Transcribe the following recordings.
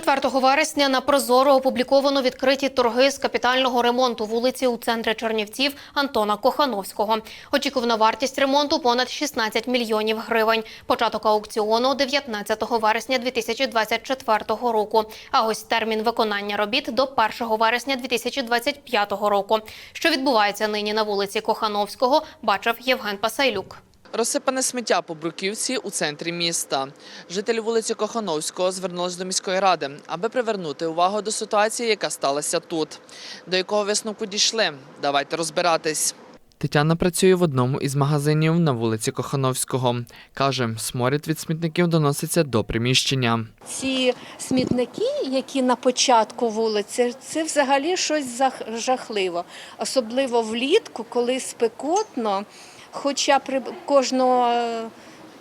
4 вересня на Прозоро опубліковано відкриті торги з капітального ремонту вулиці у центрі Чернівців Антона Кохановського. Очікувана вартість ремонту понад 16 мільйонів гривень. Початок аукціону 19 вересня 2024 року. А ось термін виконання робіт до 1 вересня 2025 року. Що відбувається нині на вулиці Кохановського, бачив Євген Пасайлюк. Розсипане сміття по бруківці у центрі міста. Жителі вулиці Кохановського звернулись до міської ради, аби привернути увагу до ситуації, яка сталася тут. До якого висновку дійшли? Давайте розбиратись. Тетяна працює в одному із магазинів на вулиці Кохановського. Каже, сморід від смітників доноситься до приміщення. Ці смітники, які на початку вулиці, це взагалі щось жахливо. Особливо влітку, коли спекотно, хоча при кожного.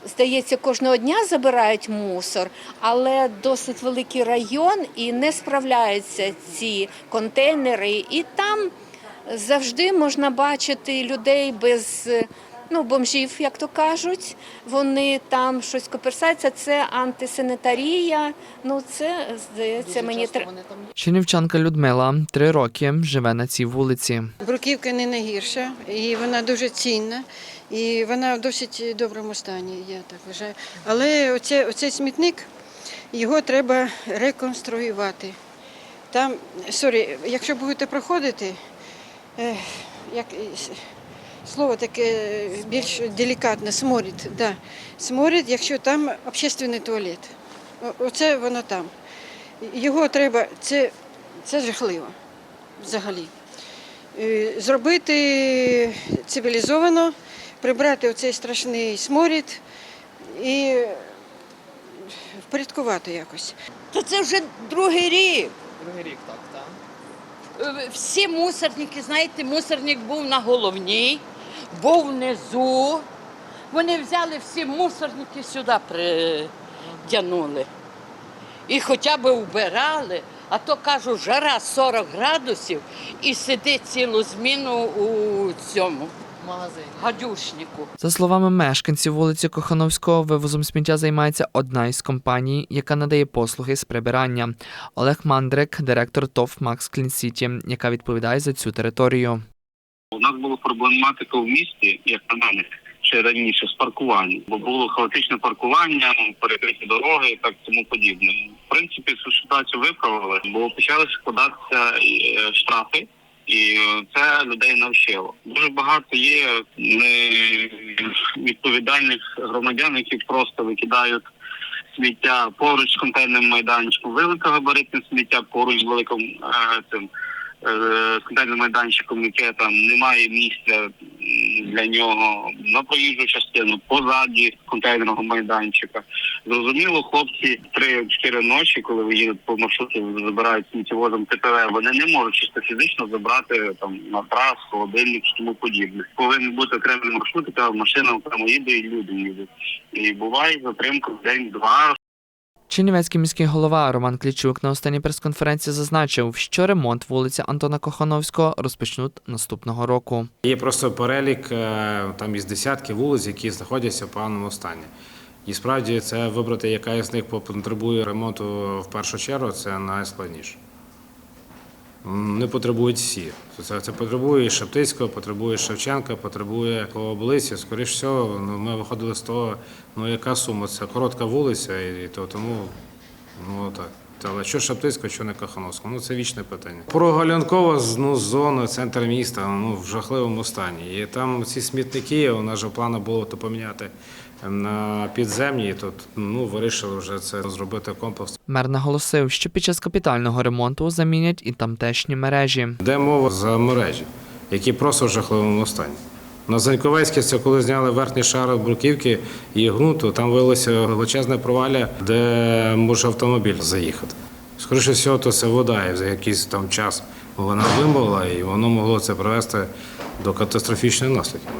Здається, кожного дня забирають мусор, але досить великий район і не справляються ці контейнери. І там завжди можна бачити людей без ну, бомжів, як то кажуть. Вони там щось коперсаються. Це антисанітарія. Ну, це здається мені тр- Чернівчанка Людмила три роки живе на цій вулиці. Бруківка не найгірша, і вона дуже цінна, і вона в досить доброму стані, я так вважаю. Але оце, оцей смітник, його треба реконструювати. Там, сорі, якщо будете проходити, як с- слово таке більш делікатне, сморід. Да. Сморід, якщо там общественний туалет. Оце воно там. Його треба, це, це жахливо взагалі. Е, зробити цивілізовано, прибрати оцей страшний сморід і впорядкувати якось. То це вже другий рік. Другий рік так, так. Всі мусорники, знаєте, мусорник був на головній, був внизу. Вони взяли всі мусорники сюди притягнули. І хоча б вбирали, а то кажу, жара 40 градусів і сидить цілу зміну у цьому Магазин. гадюшнику. За словами мешканців вулиці Кохановського, вивозом сміття займається одна із компаній, яка надає послуги з прибирання. Олег Мандрик, директор ТОВ Макс Клінсіті, яка відповідає за цю територію. У нас була проблематика в місті, як на мене, ще раніше з паркуванням, бо було хаотичне паркування, перекриті дороги і так тому подібне. В принципі, цю ситуацію виправили, бо почали складатися е, штрафи. І це людей навчило. Дуже багато є невідповідальних громадян, які просто викидають сміття поруч з контейнерним майданчиком, великогабаритне сміття поруч з великим е, цим е, контейнерним майданчиком, яке там немає місця для нього на проїжджу частину, позаді контейнерного майданчика. Зрозуміло, хлопці 3-4 ночі, коли ви їдете по маршруту, забирають сміттєвозом ТПВ, вони не можуть чисто фізично забрати там матрас, холодильник і тому подібне. Повинен бути окремий маршрут, яка машина окремо їде і люди їдуть. І буває затримка в день-два, Чернівецький міський голова Роман Клічук на останній прес-конференції зазначив, що ремонт вулиці Антона Кохановського розпочнуть наступного року. Є просто перелік е, там із десятки вулиць, які знаходяться в поганому стані. І справді це вибрати, яка із них потребує ремонту в першу чергу, це найскладніше. Не потребують всі. Це, це потребує і Шептицького, потребує Шевченка, потребує облиці. Скоріше всього, ну, ми виходили з того, ну яка сума? Це коротка вулиця, і, і то тому ну так. Але що Шептицького, що не Кахановського? Ну це вічне питання. Про Галянкова ну, зону, центр міста, ну в жахливому стані. І там ці смітники, у нас же плану було то поміняти на підземні. Тут ну вирішили вже це зробити комплекс. Мер наголосив, що під час капітального ремонту замінять і тамтешні мережі. Де мова за мережі, які просто в жахливому стані. На Заньковецьке це коли зняли верхній шар бруківки і ґрунту, там виявилося величезне провалля, де може автомобіль заїхати. Скоріше всього, то це вода, і за якийсь там час вона вимовила, і воно могло це привести до катастрофічних наслідків.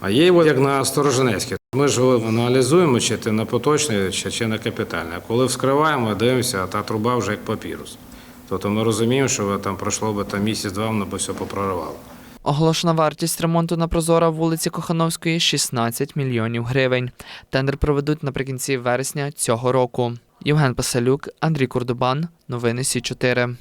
А є от як на Сторожинецьке. Ми ж аналізуємо, чи це на поточне, чи, чи на капітальне. А коли вскриваємо, дивимося, а та труба вже як папірус. Тобто ми розуміємо, що там пройшло би там місяць-два, воно би все попроривало. Оголошена вартість ремонту на Прозора вулиці Кохановської 16 мільйонів гривень. Тендер проведуть наприкінці вересня цього року. Євген Пасалюк, Андрій Курдубан. Новини Сі 4